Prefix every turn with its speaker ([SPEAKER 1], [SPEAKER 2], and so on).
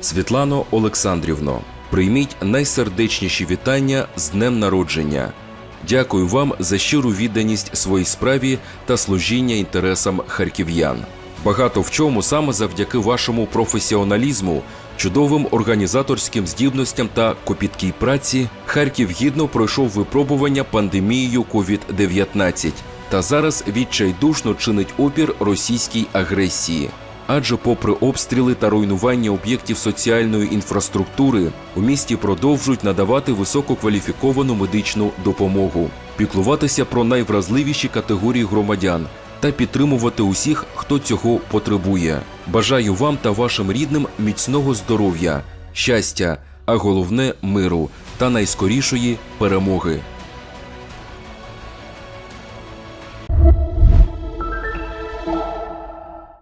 [SPEAKER 1] Світлано Олександрівно, прийміть найсердечніші вітання з днем народження. Дякую вам за щиру відданість своїй справі та служіння інтересам харків'ян. Багато в чому саме завдяки вашому професіоналізму, чудовим організаторським здібностям та копіткій праці Харків гідно пройшов випробування пандемією COVID-19 та зараз відчайдушно чинить опір російській агресії. Адже, попри обстріли та руйнування об'єктів соціальної інфраструктури, у місті продовжують надавати висококваліфіковану медичну допомогу, піклуватися про найвразливіші категорії громадян та підтримувати усіх, хто цього потребує. Бажаю вам та вашим рідним міцного здоров'я, щастя, а головне миру та найскорішої перемоги.